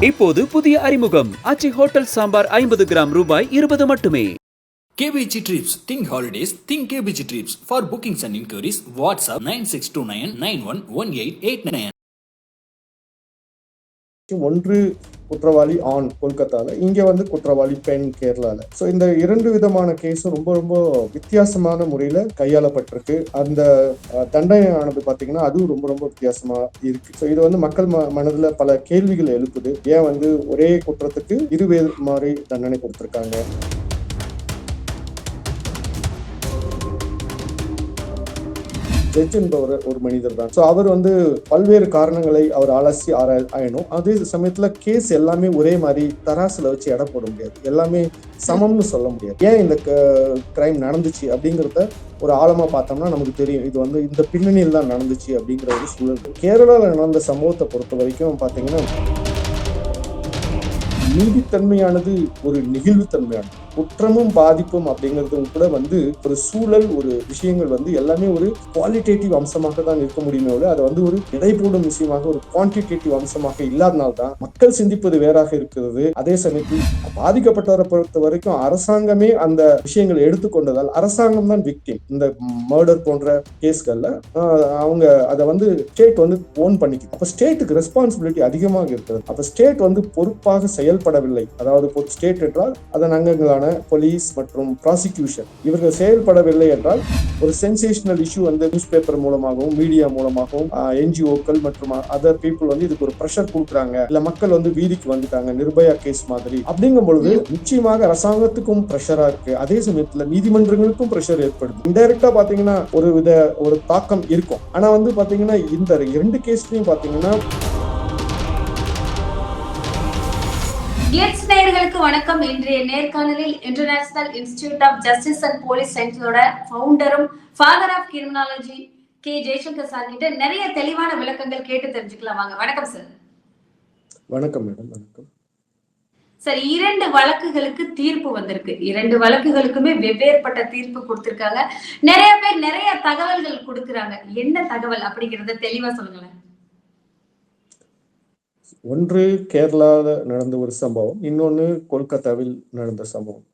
இப்போது புதிய அறிமுகம் அச்சி ஹோட்டல் சாம்பார் ஐம்பது கிராம் ரூபாய் இருபது மட்டுமே KBG Trips. Think holidays. Think KBG Trips. For bookings and inquiries, WhatsApp 9629 911889. ஒன்று குற்றவாளி ஆண் கொல்கத்தால இங்க வந்து குற்றவாளி பெண் கேரளால. சோ இந்த இரண்டு விதமான கேஸும் ரொம்ப ரொம்ப வித்தியாசமான முறையில கையாளப்பட்டிருக்கு. அந்த தண்டனையானது பாத்தீங்கன்னா அதுவும் ரொம்ப ரொம்ப வித்தியாசமா இருக்கு. சோ இது வந்து மக்கள் ம- மனதுல பல கேள்விகள் எழுப்புது. ஏன் வந்து ஒரே குற்றத்துக்கு இருவேறு மாதிரி தண்டனை கொடுத்திருக்காங்க? ஜட்ஜ் என்பவர் ஒரு மனிதர் தான். ஸோ அவர் வந்து பல்வேறு காரணங்களை அவர் அலசி ஆராய் ஆயணும் அதே சமயத்துல கேஸ் எல்லாமே ஒரே மாதிரி தராசுல வச்சு எடை போட முடியாது. எல்லாமே சமம்னு சொல்ல முடியாது. ஏன் இந்த கிரைம் நடந்துச்சு அப்படிங்கிறத ஒரு ஆழமா பார்த்தோம்னா நமக்கு தெரியும். இது வந்து இந்த பின்னணியில் தான் நடந்துச்சு அப்படிங்கிற ஒரு சூழல். கேரளாவில் நடந்த சம்பவத்தை பொறுத்த வரைக்கும் பார்த்தீங்கன்னா நீதித்தன்மையானது ஒரு நெகிழ்வுத்தன்மையானது. குற்றமும் பாதிப்பும் அப்படிங்கிறதும் கூட வந்து ஒரு சூழல் ஒரு விஷயங்கள் வந்து எல்லாமே ஒரு குவாலிட்டேட்டிவ் அம்சமாக தான் இருக்க முடியுமே விட அது வந்து ஒரு இடைப்போடும் விஷயமாக ஒரு குவான்டிடேட்டிவ் அம்சமாக இல்லாதனால்தான் மக்கள் சிந்திப்பது வேறாக இருக்கிறது. அதே சமயத்தில் பாதிக்கப்பட்டவரை பொறுத்த வரைக்கும் அரசாங்கமே அந்த விஷயங்களை எடுத்துக்கொண்டதால் அரசாங்கம் தான் விக்டிம் இந்த மர்டர் போன்ற கேஸ்கள்ல அவங்க அதை வந்து ஸ்டேட் வந்து ஓன் பண்ணிக்குது. அப்ப ஸ்டேட்டுக்கு ரெஸ்பான்சிபிலிட்டி அதிகமாக இருக்கிறது. அப்ப ஸ்டேட் வந்து பொறுப்பாக செயல்படவில்லை. அதாவது ஸ்டேட் என்றால் அதன் அங்கங்களான போலீஸ் மற்றும் ப்ராசிக்யூஷன் இவர்கள் செயல்படவில்லை என்றால் ஒரு சென்சேஷனல் இஷ்யூ வந்து நியூஸ் பேப்பர் மூலமாகவும் மீடியா மூலமாகவும் என்ஜிஓக்கள் மற்றும் அதர் பீப்புள் வந்து இதுக்கு ஒரு ப்ரெஷர் கொடுக்குறாங்க. இல்ல மக்கள் வந்து வீதிக்கு வந்துட்டாங்க நிர்பயா கேஸ் மாதிரி. அப்படிங்கும் பொழுது நிச்சயமாக அரசாங்கத்துக்கும் ப்ரெஷரா இருக்கு. அதே சமயத்துல நீதிமன்றங்களுக்கும் ப்ரெஷர் ஏற்படுது. இன்டைரக்டா பாத்தீங்கன்னா ஒரு வித ஒரு தாக்கம் இருக்கும். ஆனா வந்து பாத்தீங்கன்னா இந்த இரண்டு கேஸ்லயும் பாத்தீங்கன்னா கிளிட்ஸ் நேயர்களுக்கு வணக்கம். இன்றைய நேர்காணலில் International Institute of Justice and Police சயின்ஸோட ஃபவுண்டரும் father of criminology K. Jaishankar sir கிட்ட நிறைய தெளிவான விளக்கங்கள் கேட்டு தெரிஞ்சுக்கலாம். வாங்க வணக்கம் சார் வணக்கம் மேடம் வணக்கம். சார் இரண்டு வழக்குகளுக்கு தீர்ப்பு வந்திருக்கு. இரண்டு வழக்குகளுக்குமே வெவ்வேறுபட்ட தீர்ப்பு கொடுத்திருக்காங்க. நிறைய பேர் நிறைய தகவல்கள் கொடுக்கறாங்க. என்ன தகவல் அப்படிங்கறத தெளிவா சொல்லுங்களேன். ஒன்று கேரளாவில் நடந்த ஒரு சம்பவம் இன்னொன்னு கொல்கத்தாவில் நடந்த சம்பவம்.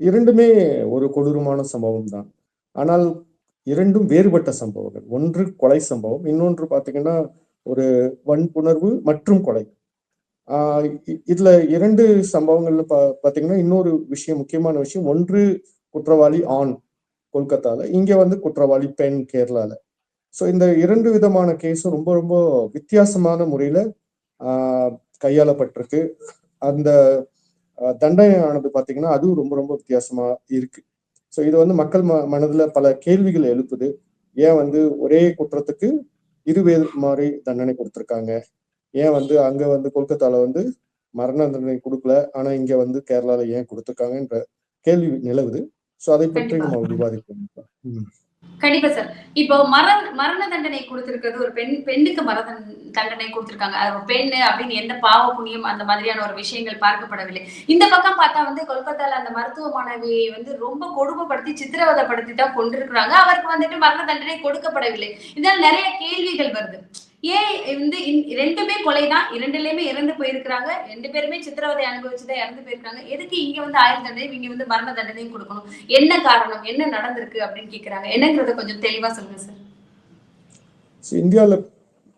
இரண்டுமே ஒரு கொடூரமான சம்பவம் தான். ஆனால் இரண்டும் வேறுபட்ட சம்பவங்கள். ஒன்று கொலை சம்பவம் இன்னொன்று பார்த்தீங்கன்னா ஒரு வன்புணர்வு மற்றும் கொலை. ஆஹ் இதுல இரண்டு சம்பவங்கள்ல பா பார்த்தீங்கன்னா இன்னொரு விஷயம் முக்கியமான விஷயம் ஒன்று குற்றவாளி ஆண் கொல்கத்தால இங்க வந்து குற்றவாளி பெண் கேரளால. ஸோ இந்த இரண்டு விதமான கேஸும் ரொம்ப ரொம்ப வித்தியாசமான முறையில கையாளப்பட்டிருக்கு. அந்த தண்டனையானது பாத்தீங்கன்னா அதுவும் ரொம்ப ரொம்ப வித்தியாசமா இருக்கு. ஸோ இது வந்து மக்கள் ம மனதுல பல கேள்விகள் எழுப்புது. ஏன் வந்து ஒரே குற்றத்துக்கு இருவேறு மாதிரி தண்டனை கொடுத்திருக்காங்க? ஏன் வந்து அங்க வந்து கொல்கத்தால வந்து மரண தண்டனை கொடுக்கல? ஆனா இங்க வந்து கேரளால ஏன் கொடுத்திருக்காங்கன்ற கேள்வி நிலவுது. ஸோ அதை பற்றி நம்ம விவாதிப்போம். ம். கண்டிப்பா சார். இப்போ மரண மரண தண்டனை கொடுத்திருக்கிறது ஒரு பெண் பெண்ணுக்கு மரண தண்டனை கொடுத்திருக்காங்க. அது பெண்ணு அப்படின்னு எந்த பாவ புண்ணியம் அந்த மாதிரியான ஒரு விஷயங்கள் பார்க்கப்படவில்லை. இந்த பக்கம் பார்த்தா வந்து கொல்கத்தால அந்த மருத்துவ மாணவியை வந்து ரொம்ப கொடுமைப்படுத்தி சித்திரவதைப்படுத்தி தான் கொண்டிருக்கிறாங்க. அவருக்கு வந்துட்டு மரண தண்டனை கொடுக்கப்படவில்லை. இதனால நிறைய கேள்விகள் வருது. ஏன் வந்து இந்த- ரெண்டுமே கொலைதான்? இரண்டுலயுமே இறந்து போயிருக்கிறாங்க. ரெண்டு பேருமே சித்திரவதை அனுபவிச்சுதான் இறந்து போயிருக்காங்க. எதுக்கு இங்க வந்து ஆயுள் தண்டனை இங்க வந்து மரண தண்டனையும் கொடுக்கணும்? என்ன காரணம்? என்ன நடந்திருக்கு? அப்படின்னு கேக்குறாங்க. என்னங்கறத கொஞ்சம் தெளிவா சொல்லுங்க சார். இந்தியாவில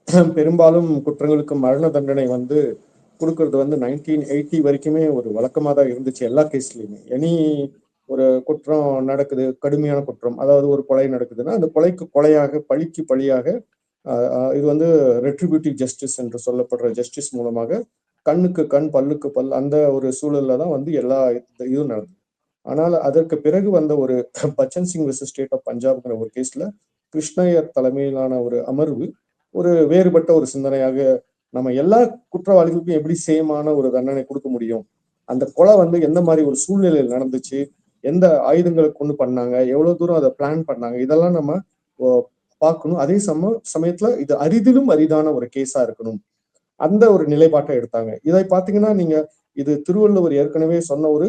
பெரும்பாலும் குற்றங்களுக்கு மரண தண்டனை வந்து கொடுக்கறது வந்து நைன்டீன் எயிட்டி வரைக்குமே ஒரு வழக்கமாக தான் இருந்துச்சு எல்லா கேஸ்லயுமே. எனி ஒரு குற்றம் நடக்குது கடுமையான குற்றம் அதாவது ஒரு கொலை நடக்குதுன்னா அந்த கொலைக்கு கொலையாக பழிக்கு பழியாக இது வந்து ரெட்ரிபியூட்டிவ் ஜஸ்டிஸ் என்று சொல்லப்படுற ஜஸ்டிஸ் மூலமாக கண்ணுக்கு கண் பல்லுக்கு பல் அந்த ஒரு சூழல்ல தான் வந்து எல்லா இது- இதுவும் நடந்தது. ஆனால் அதற்கு பிறகு வந்த ஒரு Bachan Singh versus State of பஞ்சாப்ங்கிற ஒரு கேஸ்ல கிருஷ்ணயர் தலைமையிலான ஒரு அமர்வு ஒரு வேறுபட்ட ஒரு சிந்தனையாக நம்ம எல்லா குற்றவாளிகளுக்கும் எப்படி சேமான ஒரு தண்டனை கொடுக்க முடியும்? அந்த கொலை வந்து எந்த மாதிரி ஒரு சூழ்நிலையில் நடந்துச்சு? எந்த ஆயுதங்களை கொண்டு பண்ணாங்க? எவ்வளவு தூரம் அதை பிளான் பண்ணாங்க? இதெல்லாம் நம்ம ஓ, பார்க்கணும். அதே சம சமயத்துல இது அரிதிலும் அரிதான ஒரு கேஸா இருக்கணும். அந்த ஒரு நிலைப்பாட்டை எடுத்தாங்க. இதை பாத்தீங்கன்னா நீங்க இது திருவள்ளுவர் ஏற்கனவே சொன்ன ஒரு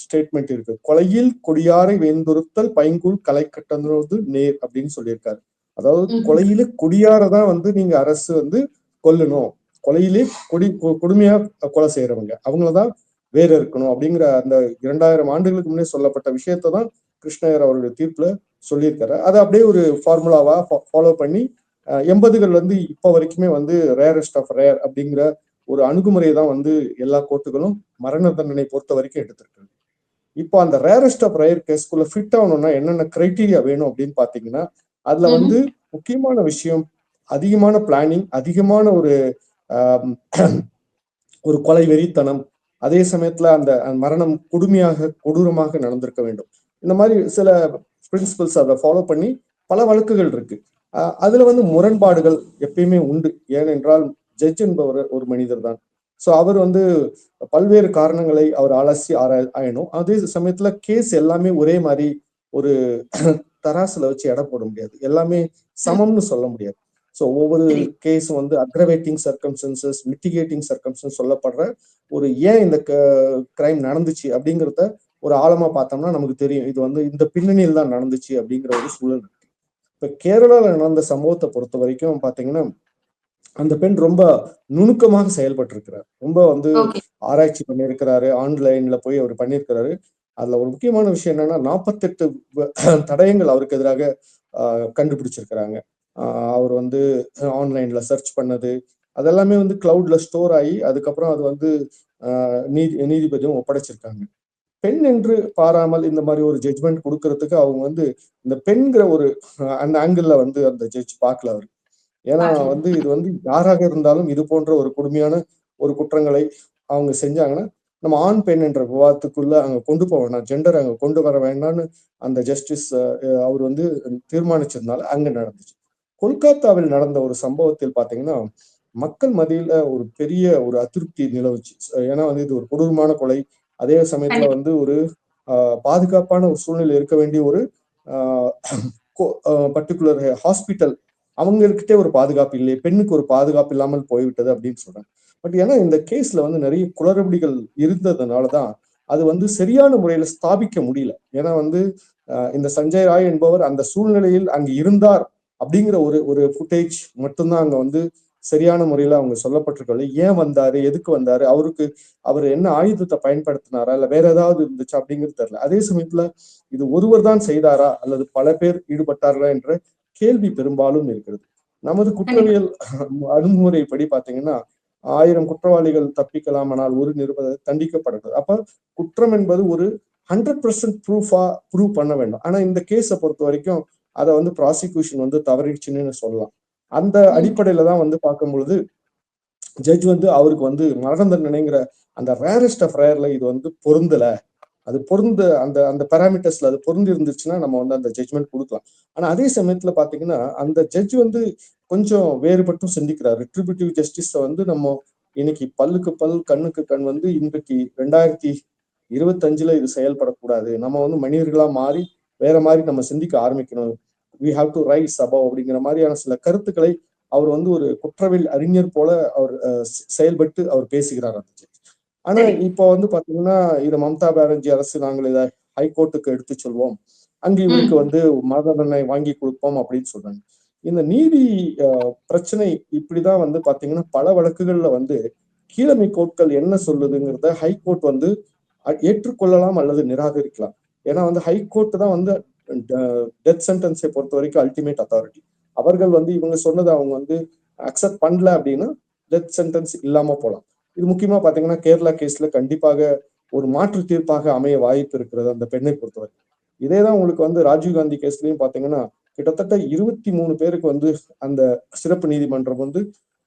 ஸ்டேட்மெண்ட் இருக்கு. கொலையில் கொடியாரை வேந்துறுத்தல் பைங்கூழ் கலை கட்டது நேர் அப்படின்னு சொல்லியிருக்காரு. அதாவது. கொலையில கொடியாரதான் வந்து நீங்க அரசு வந்து கொல்லணும். கொலையிலே கொடி கொடுமையா கொலை செய்யறவங்க. அவங்களதான் வேற இருக்கணும். அப்படிங்கிற அந்த இரண்டாயிரம் ஆண்டுகளுக்கு முன்னே சொல்லப்பட்ட விஷயத்தை தான் கிருஷ்ணயர் அவருடைய தீர்ப்புல சொல்லியிருக்காரு. அதை அப்படியே ஒரு ஃபார்முலாவா ஃபாலோ பண்ணி அஹ், எண்பதுகள்ல இருந்து இப்போ வரைக்குமே வந்து ரேரஸ்ட் ஆஃப் ரேர் அப்படிங்கிற ஒரு அணுகுமுறையை தான் வந்து எல்லா கோர்ட்டுகளும் மரண தண்டனை பொறுத்த வரைக்கும் எடுத்திருக்கு இப்போ அந்த ரேரஸ்ட் ஆஃப் ரேர் கேஸ்க்குள்ள ஃபிட் ஆகணும்னா என்னென்ன கிரைட்டீரியா வேணும் அப்படின்னு பாத்தீங்கன்னா அதுல. வந்து முக்கியமான விஷயம் அதிகமான பிளானிங் அதிகமான ஒரு ஒரு கொலை வெறித்தனம் அதே சமயத்துல அந்த மரணம் கொடுமையாக கொடூரமாக நடந்திருக்க வேண்டும். இந்த மாதிரி சில பிரின்சிபல்ஸ் அதை ஃபாலோ பண்ணி பல வழக்குகள் இருக்கு. அஹ் அதுல வந்து முரண்பாடுகள் எப்பயுமே உண்டு. ஏனென்றால் ஜட்ஜ் என்பவர் ஒரு மனிதர் தான். ஸோ அவர் வந்து பல்வேறு காரணங்களை அவர் அலசி ஆராய ஆயணும் அதே சமயத்துல கேஸ் எல்லாமே ஒரே மாதிரி ஒரு தராசுல வச்சு எடை போட முடியாது. எல்லாமே சமம்னு சொல்ல முடியாது. ஸோ ஒவ்வொரு. கேஸும் வந்து அக்ரவேட்டிங் சர்க்கம்சன்சஸ் மிட்டிகேட்டிங் சர்க்கம்சன்ஸ் சொல்லப்படுற ஒரு ஏன் இந்த கிரைம் நடந்துச்சு அப்படிங்கிறத ஒரு ஆழமா பார்த்தோம்னா நமக்கு தெரியும். இது வந்து இந்த பின்னணியில் தான் நடந்துச்சு அப்படிங்கிற ஒரு சூழல் இப்ப கேரளால நடந்த சம்பவத்தை பொறுத்த வரைக்கும் பாத்தீங்கன்னா அந்த பெண் ரொம்ப நுணுக்கமாக செயல்பட்டு இருக்கிறார் ரொம்ப வந்து ஆராய்ச்சி பண்ணியிருக்கிறாரு. ஆன்லைன்ல போய் அவர் பண்ணியிருக்கிறாரு. அதுல ஒரு முக்கியமான விஷயம் என்னன்னா நாற்பத்தெட்டு தடயங்கள் அவருக்கு எதிராக ஆஹ், கண்டுபிடிச்சிருக்கிறாங்க. ஆஹ், அவர் வந்து ஆன்லைன்ல சர்ச் பண்ணது. அதெல்லாமே வந்து கிளவுட்ல ஸ்டோர் ஆகி அதுக்கப்புறம் அது வந்து ஆஹ், நீதி நீதிபதியும் ஒப்படைச்சிருக்காங்க. பெண் என்று பாராமல் இந்த மாதிரி ஒரு ஜட்ஜ்மெண்ட் கொடுக்கறதுக்கு அவங்க வந்து இந்த பெண்கிற ஒரு அந்த ஆங்கிள் வந்து அந்த ஜட்ஜ் பார்க்கல அவர். ஏன்னா. வந்து இது வந்து யாராக இருந்தாலும் இது போன்ற ஒரு கொடுமையான ஒரு குற்றங்களை அவங்க செஞ்சாங்கன்னா நம்ம ஆண் பெண் என்ற விவாதத்துக்குள்ள அங்க கொண்டு போக வேண்டாம் ஜெண்டர் அங்க கொண்டு வர வேண்டாம்னு அந்த ஜஸ்டிஸ் அவர் வந்து தீர்மானிச்சதுனால அங்க நடந்துச்சு. கொல்கத்தாவில் நடந்த ஒரு சம்பவத்தில் பாத்தீங்கன்னா மக்கள் மத்தியில ஒரு பெரிய ஒரு அதிருப்தி நிலவுச்சு. ஏன்னா வந்து இது ஒரு கொடூரமான கொலை. அதே சமயத்துல வந்து ஒரு ஆஹ், பாதுகாப்பான ஒரு சூழ்நிலை இருக்க வேண்டிய ஒரு பர்டிகுலர் ஹாஸ்பிட்டல் அவங்ககிட்ட ஒரு பாதுகாப்பு இல்லை பெண்ணுக்கு ஒரு பாதுகாப்பு இல்லாமல் போய்விட்டது அப்படின்னு சொல்றாங்க பட் ஏன்னா இந்த கேஸ்ல வந்து நிறைய குளறுபடிகள் இருந்ததுனாலதான் அது வந்து சரியான முறையில ஸ்தாபிக்க முடியல. ஏன்னா வந்து இந்த சஞ்சய் ராய் என்பவர் அந்த சூழ்நிலையில் அங்கு இருந்தார் அப்படிங்கிற ஒரு ஒரு ஃபுட்டேஜ் மட்டும்தான் அங்க வந்து சரியான முறையில அவங்க சொல்லப்பட்டிருக்கவில்லை ஏன் வந்தாரு? எதுக்கு வந்தாரு? அவருக்கு அவர் என்ன ஆயுதத்தை பயன்படுத்தினாரா? இல்ல வேற ஏதாவது இருந்துச்சா அப்படிங்கிறது தெரியல. அதே சமயத்துல இது ஒருவர் தான் செய்தாரா? அல்லது பல பேர் ஈடுபட்டார்களா என்ற கேள்வி பெரும்பாலும் இருக்கிறது. நமது குற்றவியல் அணுகுமுறைப்படி பாத்தீங்கன்னா ஆயிரம் குற்றவாளிகள் தப்பிக்கலாம் ஆனால் ஒரு நிருபதை தண்டிக்கப்படுகிறது அப்ப குற்றம் என்பது ஒரு ஹண்ட்ரட் பர்சன்ட் ப்ரூஃபா ப்ரூவ் பண்ண வேண்டும். ஆனா இந்த கேஸை பொறுத்த வரைக்கும் அதை வந்து ப்ராசிக்யூஷன் வந்து தவறிடுச்சுன்னு சொல்லலாம். அந்த அடிப்படையில தான் வந்து பார்க்கும் பொழுது ஜட்ஜ் வந்து அவருக்கு வந்து மரண தண்டனைங்கிற அந்த ரேரஸ்ட் ஆஃப் ரேர்ல இது வந்து பொருந்தல. அது பொருந்த அந்த அந்த பேராமீட்டர்ஸ்ல அது பொருந்தி இருந்துச்சுன்னா நம்ம வந்து அந்த ஜட்ஜ்மெண்ட் கொடுக்கலாம். ஆனா அதே சமயத்துல பாத்தீங்கன்னா அந்த ஜட்ஜ் வந்து கொஞ்சம் வேறுபட்டும் சிந்திக்கிறார். ரிட்ரிபியூட்டிவ் ஜஸ்டிஸ வந்து நம்ம இன்னைக்கு பல்லுக்கு பல் கண்ணுக்கு கண் வந்து இன்றைக்கு ரெண்டாயிரத்தி இருபத்தஞ்சுல இது செயல்படக்கூடாது. நம்ம வந்து மனிதர்களா மாறி வேற மாதிரி நம்ம சிந்திக்க ஆரம்பிக்கணும். We have to rise above அப்படிங்கிற மாதிரியான சில கருத்துக்களை அவர் வந்து ஒரு குற்றவியல் அறிஞர் போல அவர் செயல்பட்டு அவர் பேசுகிறார் அந்த. ஆனா. இப்போ வந்து பாத்தீங்கன்னா இது மம்தா பானர்ஜி அரசு நாங்கள் இதை ஹைகோர்ட்டுக்கு எடுத்து சொல்வோம் அங்கு இவருக்கு வந்து மரண தண்டனை வாங்கி கொடுப்போம் அப்படின்னு சொல்றாங்க இந்த நீதி பிரச்சனை இப்படிதான் வந்து பாத்தீங்கன்னா பல வழக்குகள்ல வந்து கீழமை கோர்ட்கள் என்ன சொல்லுதுங்கிறத ஹைகோர்ட் வந்து ஏற்றுக்கொள்ளலாம் அல்லது நிராகரிக்கலாம் ஏன்னா வந்து ஹைகோர்ட் தான் வந்து டெத் சென்டென்ஸை பொறுத்த வரைக்கும் அல்டிமேட் அத்தாரிட்டி அவர்கள் வந்து இவங்க சொன்னதை அவங்க வந்து அக்செப்ட் பண்ணல அப்படின்னா டெத் சென்டென்ஸ் இல்லாம போலாம். இது முக்கியமா பாத்தீங்கன்னா கேரளா கேஸ்ல கண்டிப்பாக ஒரு மாற்று தீர்ப்பாக அமைய வாய்ப்பு இருக்கிறது அந்த பெண்ணை பொறுத்தவரை இதேதான் உங்களுக்கு வந்து ராஜீவ்காந்தி கேஸ்லயும் பாத்தீங்கன்னா கிட்டத்தட்ட இருபத்தி மூணு பேருக்கு வந்து அந்த சிறப்பு நீதிமன்றம் வந்து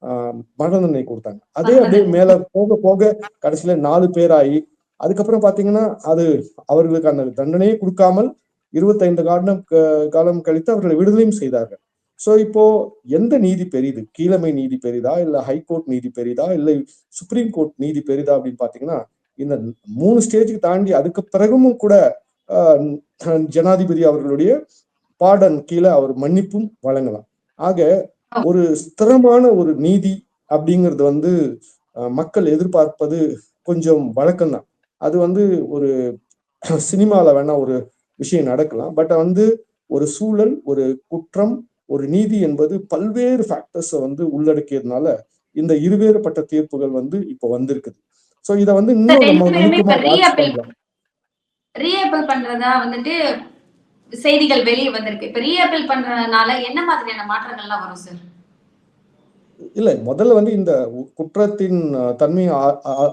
ஆஹ் மரண தண்டனை கொடுத்தாங்க. அதே அப்படியே மேல போக போக கடைசியில நாலு பேராகி அதுக்கப்புறம் பாத்தீங்கன்னா அது அவர்களுக்கு அந்த தண்டனையே கொடுக்காமல் இருபத்தைந்து காலம் க- காலம் கழித்து அவர்களை விடுதலையும் செய்தார்கள். சோ இப்போ எந்த நீதி பெரிது? கீழமை நீதி பெரிதா? இல்ல ஹைகோர்ட் நீதி பெரிதா? இல்ல சுப்ரீம் கோர்ட் நீதி பெரிதா? அப்படின்னு பாத்தீங்கன்னா இந்த மூணு ஸ்டேஜுக்கு தாண்டி அதுக்கு பிறகும் கூட ஆஹ், ஜனாதிபதி அவர்களுடைய பாடன் கீழே அவர் மன்னிப்பும் வழங்கலாம். ஆக ஒரு ஸ்திரமான ஒரு நீதி அப்படிங்கிறது வந்து மக்கள் எதிர்பார்ப்பது கொஞ்சம் வழக்கம்தான். அது வந்து ஒரு சினிமாவில வேணா ஒரு விஷயம் நடக்கலாம். பட் வந்து ஒரு சூழல் ஒரு குற்றம் ஒரு நீதி என்பது பல்வேறு ஃபேக்டர்ஸை வந்து உள்ளடக்கியதுனால இந்த இருவேறுபட்ட தீர்ப்புகள் வந்து இப்போ வந்திருக்குது. சோ இத வந்து இன்னும் நம்ம நுணுக்கமா ரீஅப்பீல் பண்றதா வந்துட்டு செய்திகள் வெளியே வந்திருக்கு. இப்ப ரீஅப்பீல் பண்றதுனால என்ன மாதிரியான மாற்றங்கள்லாம் வரும் சார் இல்ல முதல்ல வந்து இந்த குற்றத்தின் தன்மையை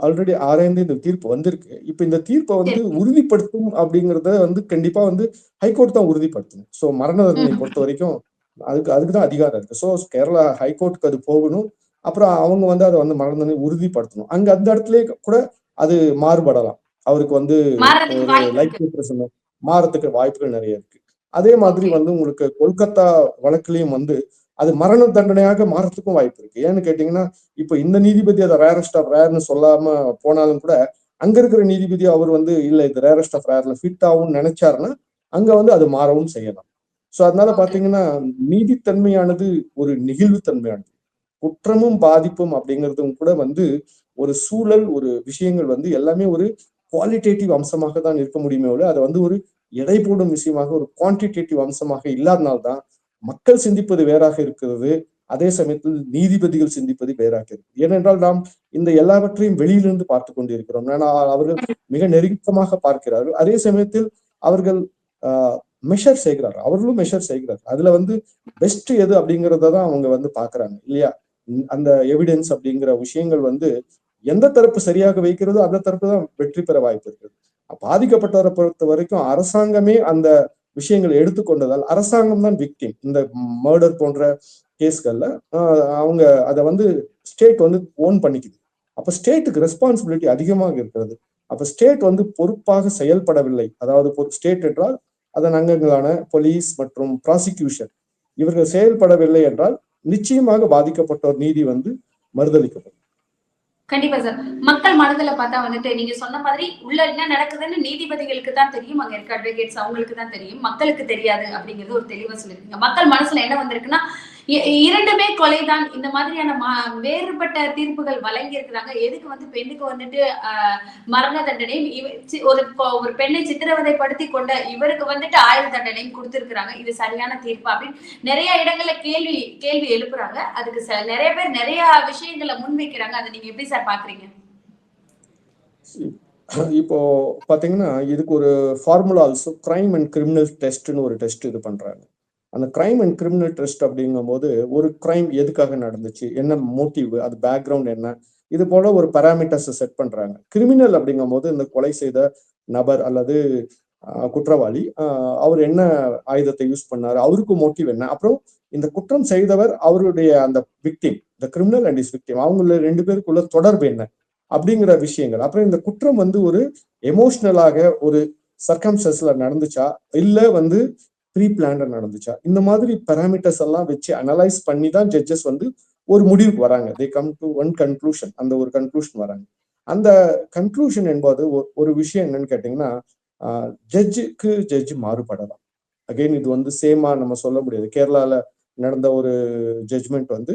ஆல்ரெடி ஆராய்ந்து இந்த தீர்ப்பு வந்திருக்கு. இப்ப இந்த தீர்ப்பை வந்து. உறுதிப்படுத்தும் அப்படிங்கறத வந்து கண்டிப்பா வந்து ஹைகோர்ட் தான் உறுதிப்படுத்தணும். சோ மரண தண்டனை. பொறுத்த வரைக்கும் அதுக்கு அதுக்கு தான் அதிகாரம் இருக்கு. சோ கேரளா ஹைகோர்ட்டுக்கு அது போகணும். அப்புறம் அவங்க வந்து அதை வந்து மரண தண்டனை உறுதிப்படுத்தணும். அங்க அந்த இடத்துலயே கூட அது மாறுபடலாம். அவருக்கு வந்து லைஃப் மாறத்துக்கு வாய்ப்புகள் நிறைய இருக்கு. அதே மாதிரி வந்து உங்களுக்கு கொல்கத்தா வழக்குலயும் வந்து அது மரண தண்டனையாக மாறத்துக்கும் வாய்ப்பு இருக்கு. ஏன்னு கேட்டீங்கன்னா இப்ப இந்த நீதிபதி அதை ரேரஸ்ட் ஆஃப் ரேர்னு சொல்லாம போனாலும் கூட அங்க இருக்கிற நீதிபதி அவர் வந்து இல்ல இது ரேரஸ்ட் ஆஃப் ரேர்ல ஃபிட் ஆகும்னு நினைச்சாருன்னா அங்க வந்து அது மாறவும் செய்யலாம். சோ அதனால பாத்தீங்கன்னா நீதித்தன்மையானது ஒரு நெகிழ்வுத்தன்மையானது. குற்றமும் பாதிப்பும் அப்படிங்கிறதும் கூட வந்து ஒரு சூழல் ஒரு விஷயங்கள் வந்து எல்லாமே ஒரு குவாலிட்டேட்டிவ் அம்சமாக தான் இருக்க முடியுமே அதை வந்து ஒரு எடை போடும் விஷயமாக ஒரு குவான்டிடேட்டிவ் அம்சமாக இல்லாதனால்தான் மக்கள் சிந்திப்பது வேறாக இருக்கிறது. அதே சமயத்தில் நீதிபதிகள் சிந்திப்பது வேறாக இருக்கு ஏனென்றால் நாம் இந்த எல்லாவற்றையும் வெளியிலிருந்து பார்த்து கொண்டிருக்கிறோம். ஏன்னா அவர்கள் மிக நெருக்கமாக பார்க்கிறார்கள். அதே சமயத்தில் அவர்கள் மெஷர் செய்கிறார்கள் அவர்களும் மெஷர் செய்கிறார் அதுல வந்து பெஸ்ட் எது அப்படிங்கறத தான் அவங்க வந்து பாக்குறாங்க இல்லையா? அந்த எவிடன்ஸ் அப்படிங்கிற விஷயங்கள் வந்து எந்த தரப்பு சரியாக வைக்கிறதோ அந்த தரப்பு தான் வெற்றி பெற வாய்ப்பு இருக்கிறது பாதிக்கப்பட்டவரை பொறுத்த வரைக்கும் அரசாங்கமே அந்த விஷயங்களை எடுத்துக்கொண்டதால் அரசாங்கம் தான் விக்டிம் இந்த மர்டர் போன்ற கேஸ்கள்ல அவங்க அதை வந்து ஸ்டேட் வந்து ஓன் பண்ணிக்குது. அப்ப ஸ்டேட்டுக்கு ரெஸ்பான்சிபிலிட்டி அதிகமாக இருக்கிறது. அப்ப ஸ்டேட் வந்து பொறுப்பாக செயல்படவில்லை. அதாவது ஸ்டேட் என்றால் அதன் அங்கங்களான போலீஸ் மற்றும் ப்ராசிக்யூஷன் இவர்கள் செயல்படவில்லை என்றால் நிச்சயமாக பாதிக்கப்பட்டோர் நீதி வந்து மறுதளிக்கப்படும். கண்டிப்பா சார். மக்கள் மனதுல பார்த்தா வந்துட்டு நீங்க சொன்ன மாதிரி உள்ள என்ன நடக்குதுன்னு நீதிபதிகளுக்கு தான் தெரியும் அங்க இருக்க அட்வொகேட்ஸ் அவங்களுக்கு தான் தெரியும் மக்களுக்கு தெரியாது அப்படிங்கிறது ஒரு தெளிவா சொல்லிருக்கீங்க மக்கள் மனசுல என்ன வந்திருக்குன்னா இரண்டுமே கொலைதான். இந்த மாதிரியான மா- வேறுபட்ட தீர்ப்புகள் வழங்கி இருக்கிறாங்க எதுக்கு வந்து பெண்ணுக்கு வந்துட்டு ஆஹ், மரண தண்டனையும் ஒரு ஒரு பெண்ணை சித்திரவதைப்படுத்தி கொண்ட இவருக்கு வந்துட்டு ஆயுள் தண்டனையும் கொடுத்திருக்கிறாங்க. இது சரியான தீர்ப்பு அப்படின்னு நிறைய இடங்கள்ல கேள்வி கேள்வி எழுப்புறாங்க. அதுக்கு ச- நிறைய பேர் நிறைய விஷயங்களை முன்வைக்கிறாங்க. அதை நீங்க எப்படி சார் பாக்குறீங்க? இப்போ பாத்தீங்கன்னா இதுக்கு ஒரு formula also crime and criminal டெஸ்ட்னு ஒரு டெஸ்ட் இது பண்றாங்க. அந்த கிரைம் அண்ட் கிரிமினல் டெஸ்ட் அப்படிங்கும்போது ஒரு கிரைம் எதுக்காக நடந்துச்சு? என்ன மோட்டிவ் அது பேக்ரவுண்ட் என்ன? இது போல ஒரு பராமீட்டர்ஸ் செட் பண்றாங்க. கிரிமினல் அப்படிங்கும்போது இந்த கொலை செய்த நபர் அல்லது குற்றவாளி அவர் என்ன ஆயுதத்தை யூஸ் பண்ணாரு? அவருக்கு மோட்டிவ் என்ன? அப்புறம் இந்த குற்றம் செய்தவர் அவருடைய அந்த விக்டிம் இந்த கிரிமினல் அண்ட் இஸ் விக்டிம் அவங்கள ரெண்டு பேருக்குள்ள தொடர்பு என்ன? அப்படிங்கிற விஷயங்கள். அப்புறம் இந்த குற்றம் வந்து ஒரு எமோஷனலாக ஒரு சர்க்கம்சஸ்ல நடந்துச்சா? இல்ல வந்து ப்ரீ பிளான்டா நடந்துச்சா? இந்த மாதிரி பேராமீட்டர்ஸ் எல்லாம் வச்சு அனலைஸ் பண்ணி தான் ஜட்ஜஸ் வந்து ஒரு முடிவுக்கு வராங்க. They come to one conclusion அந்த ஒரு கன்க்ளூஷன் வராங்க. அந்த கன்க்ளூஷன் என்பது ஒரு விஷயம் என்னன்னு கேட்டீங்கன்னா ஜட்ஜுக்கு ஜட்ஜ் மாறுபடலாம். அகைன் இது வந்து சேமா நம்ம சொல்ல முடியாது. கேரளால நடந்த ஒரு ஜட்ஜ்மெண்ட் வந்து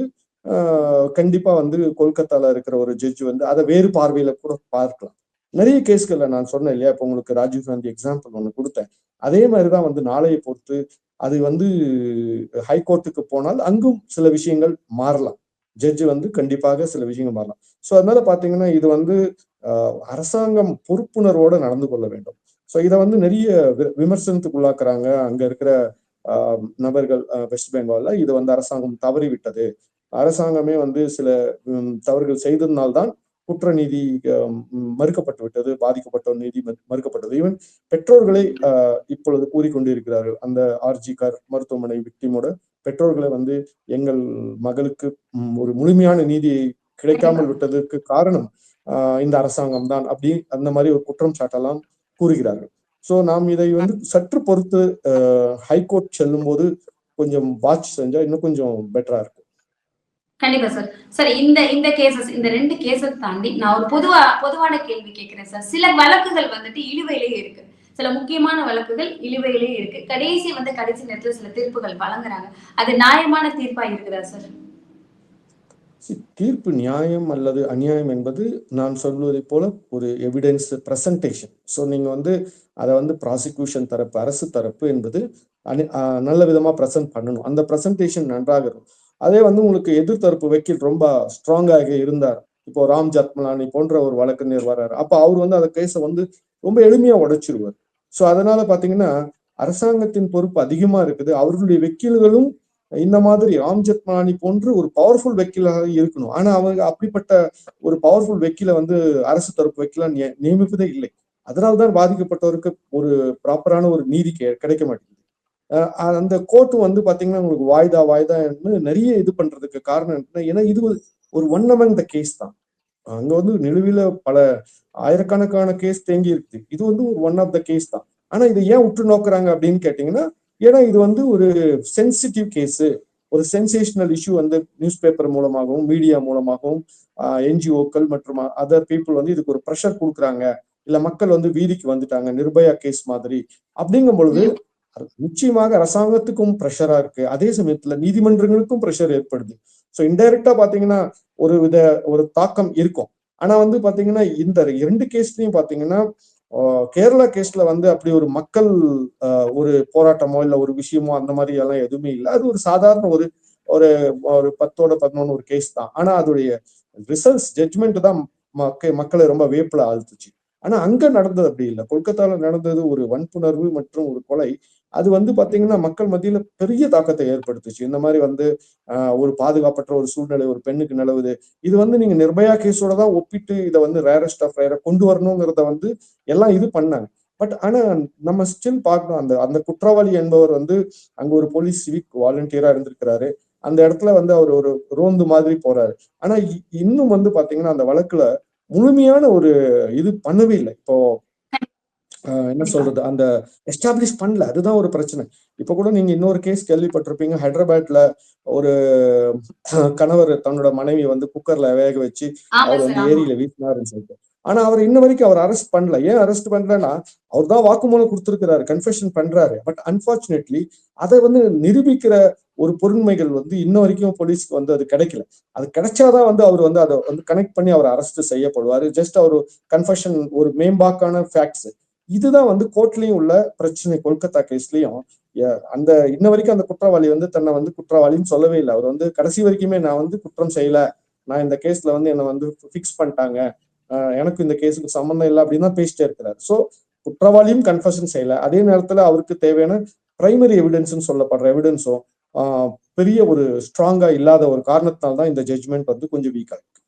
கண்டிப்பா வந்து கொல்கத்தால இருக்கிற ஒரு ஜட்ஜ் வந்து அதை வேறு பார்வையில கூட பார்க்கலாம். நிறைய கேஸ்கள்ல நான் சொன்னேன் இல்லையா? இப்போ உங்களுக்கு ராஜீவ் காந்தி எக்ஸாம்பிள் ஒன்று கொடுத்தேன். அதே மாதிரிதான் வந்து நாளையை பொறுத்து அது வந்து ஹைகோர்ட்டுக்கு போனால் அங்கும் சில விஷயங்கள் மாறலாம். ஜட்ஜ் வந்து கண்டிப்பாக சில விஷயங்கள் மாறலாம். ஸோ அதனால பாத்தீங்கன்னா இது வந்து ஆஹ் அரசாங்கம் பொறுப்புணர்வோட நடந்து கொள்ள வேண்டும். ஸோ இதை வந்து நிறைய வி- விமர்சனத்துக்கு உள்ளாக்குறாங்க அங்க இருக்கிற ஆஹ் நபர்கள் வெஸ்ட் பெங்கால்ல இது வந்து அரசாங்கம் தவறிவிட்டது. அரசாங்கமே வந்து சில தவறுகள் செய்ததினால்தான் குற்ற நீதி மறுக்கப்பட்டு விட்டது பாதிக்கப்பட்டோர் நீதி மறு- மறுக்கப்பட்டது. ஈவன் பெற்றோர்களை இப்பொழுது கூறிக்கொண்டிருக்கிறார்கள். அந்த ஆர்ஜி கார் மருத்துவமனை விக்டிமோட பெற்றோர்களை வந்து எங்கள் மகளுக்கு ஒரு முழுமையான நீதி கிடைக்காமல் விட்டதற்கு காரணம் இந்த அரசாங்கம் தான் அப்படி அந்த மாதிரி ஒரு குற்றம் சாட்டெல்லாம் கூறுகிறார்கள். சோ நாம் இதை வந்து சற்று பொறுத்து ஹைகோர்ட் செல்லும் போது கொஞ்சம் வாட்ச் செஞ்சா இன்னும் கொஞ்சம் பெட்டரா இருக்கும். கண்டிப்பா சார் சார் இந்த இந்த கேசஸ் இந்த ரெண்டு கேசஸ் தாண்டி நான் ஒரு பொதுவா பொதுவான கேள்வி கேட்கிறேன் சார் சில வழக்குகள் வந்துட்டு இழுவையிலேயே இருக்கு. சில முக்கியமான வழக்குகள் இழுவையிலேயே இருக்கு. கடைசி வந்து கடைசி நேரத்துல சில தீர்ப்புகள் வழங்குறாங்க. அது நியாயமான தீர்ப்பா இருக்குதா சார் தீர்ப்பு நியாயம் அல்லது அநியாயம் என்பது நான் சொல்வதை போல ஒரு எவிடன்ஸ் பிரசன்டேஷன் ஸோ நீங்க வந்து அதை வந்து ப்ராசிக்யூஷன் தரப்பு அரசு தரப்பு என்பது அனி- நல்ல விதமா ப்ரெசென்ட் பண்ணணும். அந்த ப்ரெசன்டேஷன் நன்றாக இருக்கும். அதே வந்து உங்களுக்கு எதிர்த்தரப்பு வக்கீல் ரொம்ப ஸ்ட்ராங்காக இருந்தார். இப்போ ராம் ஜத்மலானி போன்ற ஒரு வழக்கறிஞர் வர்றாரு அப்ப அவர் வந்து அந்த கேஸை வந்து ரொம்ப எளிமையா உடைச்சிருவார். சோ அதனால பாத்தீங்கன்னா அரசாங்கத்தின் பொறுப்பு அதிகமா இருக்குது. அவர்களுடைய வக்கீல்களும் இந்த மாதிரி ராம் ஜெத்மலானி போன்று ஒரு பவர்ஃபுல் வக்கீலாக இருக்கணும். ஆனா அவங்க அப்படிப்பட்ட ஒரு பவர்ஃபுல் வக்கீல வந்து அரசு தரப்பு வக்கீலா நிய- நியமிப்பதே இல்லை. அதனால்தான் பாதிக்கப்பட்டவருக்கு ஒரு ப்ராப்பரான ஒரு நீதி கெ- கிடைக்க மாட்டேங்குது. அந்த கோர்ட்டு வந்து பாத்தீங்கன்னா உங்களுக்கு வாய்தா வாய்தான்னு நிறைய இது பண்றதுக்கு காரணம் என்ன? ஏன்னா இது ஒரு- ஒன் அமங் த கேஸ் தான். அங்க வந்து நிலுவையில பல ஆயிரக்கணக்கான கேஸ் தேங்கி இருக்குது. இது வந்து ஒரு ஒன் ஆஃப் த கேஸ் தான். ஆனா இதை ஏன் உற்று நோக்குறாங்க அப்படின்னு கேட்டீங்கன்னா ஏன்னா இது வந்து ஒரு சென்சிட்டிவ் கேஸு ஒரு சென்சேஷனல் இஷ்யூ வந்து நியூஸ் பேப்பர் மூலமாகவும் மீடியா மூலமாகவும் என்ஜிஓக்கள் மற்றும் அதர் பீப்புள் வந்து இதுக்கு ஒரு ப்ரெஷர் கொடுக்குறாங்க. இல்ல மக்கள் வந்து வீதிக்கு வந்துட்டாங்க நிர்பயா கேஸ் மாதிரி. அப்படிங்கும் பொழுது நிச்சயமாக அரசாங்கத்துக்கும் ப்ரெஷரா இருக்கு. அதே சமயத்துல நீதிமன்றங்களுக்கும் ப்ரெஷர் ஏற்படுது. ஸோ இன்டைரக்டா பாத்தீங்கன்னா ஒரு வித ஒரு தாக்கம் இருக்கும். ஆனா வந்து பாத்தீங்கன்னா இந்த இரண்டு கேஸ்லயும் பாத்தீங்கன்னா கேரளா கேஸ்ல வந்து அப்படி ஒரு மக்கள் ஆஹ் ஒரு போராட்டமோ இல்ல ஒரு விஷயமோ அந்த மாதிரி எல்லாம் எதுவுமே இல்லை. அது ஒரு சாதாரண ஒரு ஒரு ஒரு பத்தோட பதினொன்னு ஒரு கேஸ் தான். ஆனா அதோடைய ரிசல்ட்ஸ் ஜட்மெண்ட் தான் மக்க மக்களை ரொம்ப வேப்பில ஆழ்த்துச்சு. ஆனா அங்க நடந்தது அப்படி இல்லை. கொல்கத்தால நடந்தது ஒரு வன்புணர்வு மற்றும் ஒரு கொலை. அது வந்து பாத்தீங்கன்னா மக்கள் மத்தியில பெரிய தாக்கத்தை ஏற்படுத்துச்சு. இந்த மாதிரி வந்து ஒரு பாதுகாப்பற்ற ஒரு சூழ்நிலை ஒரு பெண்ணுக்கு நிலவுது. இது வந்து நீங்க நிர்பயா கேஸோட தான் ஒப்பிட்டு இதை வந்து ரேரஸ்ட் ஆஃப் ரேர கொண்டு வரணுங்கிறத வந்து எல்லாம் இது பண்ணாங்க. பட் ஆனா நம்ம ஸ்டில் பார்க்கணும் அந்த அந்த குற்றவாளி என்பவர் வந்து அங்க ஒரு போலீஸ் சிவிக் வாலண்டியரா இருந்திருக்கிறாரு. அந்த இடத்துல வந்து அவர் ஒரு ரோந்து மாதிரி போறாரு. ஆனா இ- இன்னும் வந்து பாத்தீங்கன்னா அந்த வழக்குல முழுமையான ஒரு இது பண்ணவே இல்லை. இப்போ என்ன சொல்றது? அந்த எஸ்டாப்ளிஷ் பண்ணல. அதுதான் ஒரு பிரச்சனை. இப்ப கூட நீங்க இன்னொரு கேஸ் கேள்விப்பட்டிருப்பீங்க. ஹைதராபாத்ல ஒரு கணவர் தன்னோட மனைவி வந்து குக்கர்ல வேக வச்சு அவர் வந்து ஏரியில வீசினாருன்னு சொல்லிட்டு. ஆனா அவர் இன்ன வரைக்கும் அவர் அரெஸ்ட் பண்ணல. ஏன் அரெஸ்ட் பண்ணலன்னா அவர் தான் வாக்குமூலம் கொடுத்திருக்கிறாரு கன்ஃபெஷன் பண்றாரு. பட் அன்பார்ச்சுனேட்லி அதை வந்து நிரூபிக்கிற ஒரு பொருண்மைகள் வந்து இன்ன வரைக்கும் போலீஸ்க்கு வந்து அது கிடைக்கல. அது கிடைச்சாதான் வந்து அவர் வந்து அதை வந்து கனெக்ட் பண்ணி அவர் அரெஸ்ட் செய்யப்படுவாரு. ஜஸ்ட் அவர் கன்ஃபெஷன் ஒரு மேம்பாக்கான ஃபேக்ட்ஸ் இதுதான் வந்து கோர்ட்லயும் உள்ள பிரச்சனை கொல்கத்தா கேஸ்லயும். அந்த இன்ன வரைக்கும் அந்த குற்றவாளி வந்து தன்னை வந்து குற்றவாளின்னு சொல்லவே இல்லை. அவர் வந்து கடைசி வரைக்குமே நான் வந்து குற்றம் செய்யல. நான் இந்த கேஸ்ல வந்து என்னை வந்து ஃபிக்ஸ் பண்ணிட்டாங்க. எனக்கு இந்த கேஸுக்கு சம்மந்தம் இல்லை அப்படின்னு தான் பேசிட்டே இருக்கிறார். ஸோ குற்றவாளியும் கன்ஃபஷன் செய்யல. அதே நேரத்துல அவருக்கு தேவையான பிரைமரி எவிடன்ஸ்னு சொல்லப்படுற எவிடன்ஸும் பெரிய ஒரு ஸ்ட்ராங்கா இல்லாத ஒரு காரணத்தினால்தான் இந்த ஜட்ஜ்மெண்ட் வந்து கொஞ்சம் வீக் இருக்கு.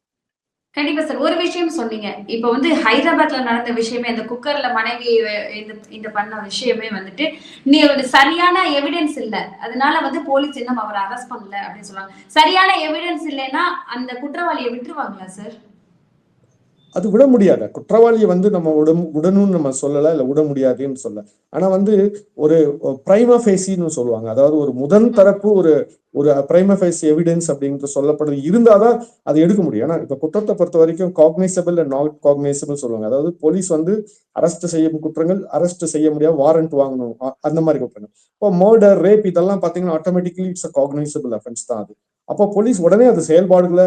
கண்டிப்பா சார். ஒரு விஷயம் சொன்னீங்க. இப்ப வந்து ஹைதராபாத்ல நடந்த விஷயமே இந்த குக்கர்ல மனைவி இந்த இந்த பண்ண விஷயமே வந்துட்டு நீ ஒரு சரியான எவிடன்ஸ் இல்ல. அதனால வந்து போலீஸ் இன்னும் அவரை அரெஸ்ட் பண்ணல அப்படின்னு சொல்லுவாங்க சரியான எவிடன்ஸ் இல்லைன்னா அந்த குற்றவாளியை விட்டுருவாங்களா சார்? அது விட முடியாது. குற்றவாளியை வந்து நம்ம விட விடணும்னு நம்ம சொல்லல இல்ல விட முடியாதுன்னு சொல்ல ஆனா வந்து ஒரு பிரைமா ஃபேசின்னு சொல்லுவாங்க. அதாவது ஒரு முதன் தரப்பு ஒரு ஒரு பிரைமா ஃபேசி எவிடன்ஸ் அப்படின்ட்டு சொல்லப்படுறது இருந்தாதான் அதை எடுக்க முடியும். ஆனால் இப்ப குற்றத்தை பொறுத்த வரைக்கும் காக்னைசபிள் நாட் காக்னைசபிள் சொல்லுவாங்க. அதாவது போலீஸ் வந்து அரெஸ்ட் செய்யும் குற்றங்கள் அரெஸ்ட் செய்ய முடியாது வாரண்ட் வாங்கணும். அந்த மாதிரி குற்றங்கள். இப்போ மர்டர் ரேப் இதெல்லாம் பாத்தீங்கன்னா automatically it's a cognizable offence தான் அது. அப்போ போலீஸ் உடனே அது செயல்பாடுகளை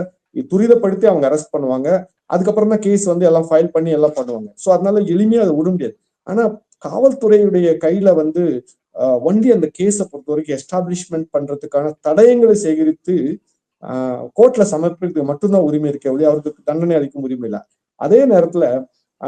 துரிதப்படுத்தி அவங்க அரெஸ்ட் பண்ணுவாங்க. அதுக்கப்புறம் கேஸ் வந்து எல்லாம் ஃபைல் பண்ணி எல்லாம் பண்ணுவாங்க. ஸோ அதனால எளிமையா அதை விட முடியாது. ஆனா காவல்துறையுடைய கையில வந்து ஒன்லி அந்த கேஸை பொறுத்த வரைக்கும் எஸ்டாப்ளிஷ்மெண்ட் பண்றதுக்கான தடயங்களை சேகரித்து கோர்ட்ல சமர்ப்பிக்க மட்டும்தான் உரிமை இருக்கே ஒழிய அவருக்கு தண்டனை அளிக்கும் உரிமை இல்லை. அதே நேரத்துல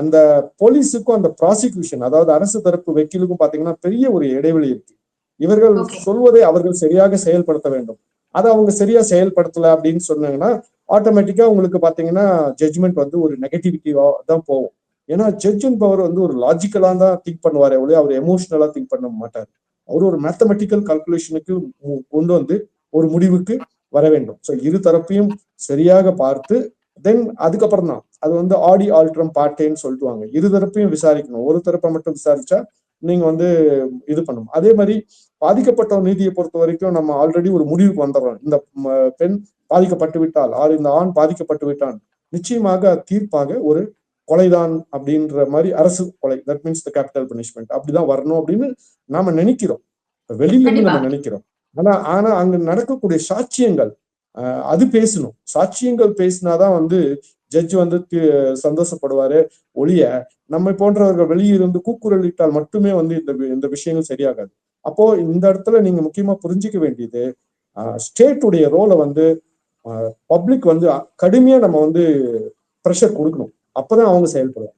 அந்த போலீஸுக்கும் அந்த ப்ராசிக்யூஷன் அதாவது அரசு தரப்பு வக்கீலுக்கும் பாத்தீங்கன்னா பெரிய ஒரு இடைவெளி இருக்கு. இவர்கள். சொல்வதை அவர்கள் சரியாக செயல்படுத்த வேண்டும். அதை அவங்க சரியா செயல்படுத்தல அப்படின்னு சொன்னாங்கன்னா ஆட்டோமேட்டிக்கா உங்களுக்கு பாத்தீங்கன்னா ஜட்ஜ்மெண்ட் வந்து ஒரு நெகட்டிவிட்டிவா தான் போகும். ஏன்னா ஜட்ஜின் பவர் வந்து ஒரு லாஜிக்கலா தான் திங்க் பண்ணுவாரே ஒழிய அவர் எமோஷனலா திங்க் பண்ண மாட்டார். அவர் ஒரு மேத்தமெட்டிக்கல் கால்குலேஷனுக்கு கொண்டு வந்து ஒரு முடிவுக்கு வர வேண்டும். ஸோ இரு தரப்பையும் சரியாக பார்த்து தென் அதுக்கப்புறம் தான். அது வந்து ஆடி ஆல்ட்ரம் பாட்டேன்னு சொல்லிட்டுவாங்க. இரு தரப்பையும் விசாரிக்கணும். ஒரு தரப்பை மட்டும் விசாரிச்சா நீங்க வந்து இது பண்ணணும். அதே மாதிரி பாதிக்கப்பட்ட நீதியை பொறுத்த வரைக்கும் நம்ம ஆல்ரெடி ஒரு முடிவுக்கு வந்துடுறோம் இந்த பெண் பாதிக்கப்பட்டு விட்டால் ஆறு இந்த ஆண் பாதிக்கப்பட்டு விட்டான் நிச்சயமாக தீர்ப்பாக ஒரு கொலைதான் அப்படின்ற மாதிரி அரசு கொலை. That means the capital punishment அப்படிதான் வரணும் அப்படின்னு நாம நினைக்கிறோம். வெளியில இருந்து நம்ம. நினைக்கிறோம். ஆனா ஆனா அங்க நடக்கக்கூடிய சாட்சியங்கள் அது பேசணும். சாட்சியங்கள் பேசினாதான் வந்து ஜட்ஜ் வந்து சந்தோஷப்படுவாரு. ஒழிய நம்மை போன்றவர்கள் வெளியிருந்து கூக்குரலிட்டால் மட்டுமே வந்து இந்த இந்த விஷயங்கள் சரியாகாது. அப்போ இந்த இடத்துல நீங்க முக்கியமா புரிஞ்சுக்க வேண்டியது ஸ்டேட்டுடைய ரோலை வந்து பப்ளிக் வந்து கடுமையா நம்ம வந்து ப்ரெஷர் கொடுக்கணும். அப்பதான் அவங்க செயல்படுவாங்க.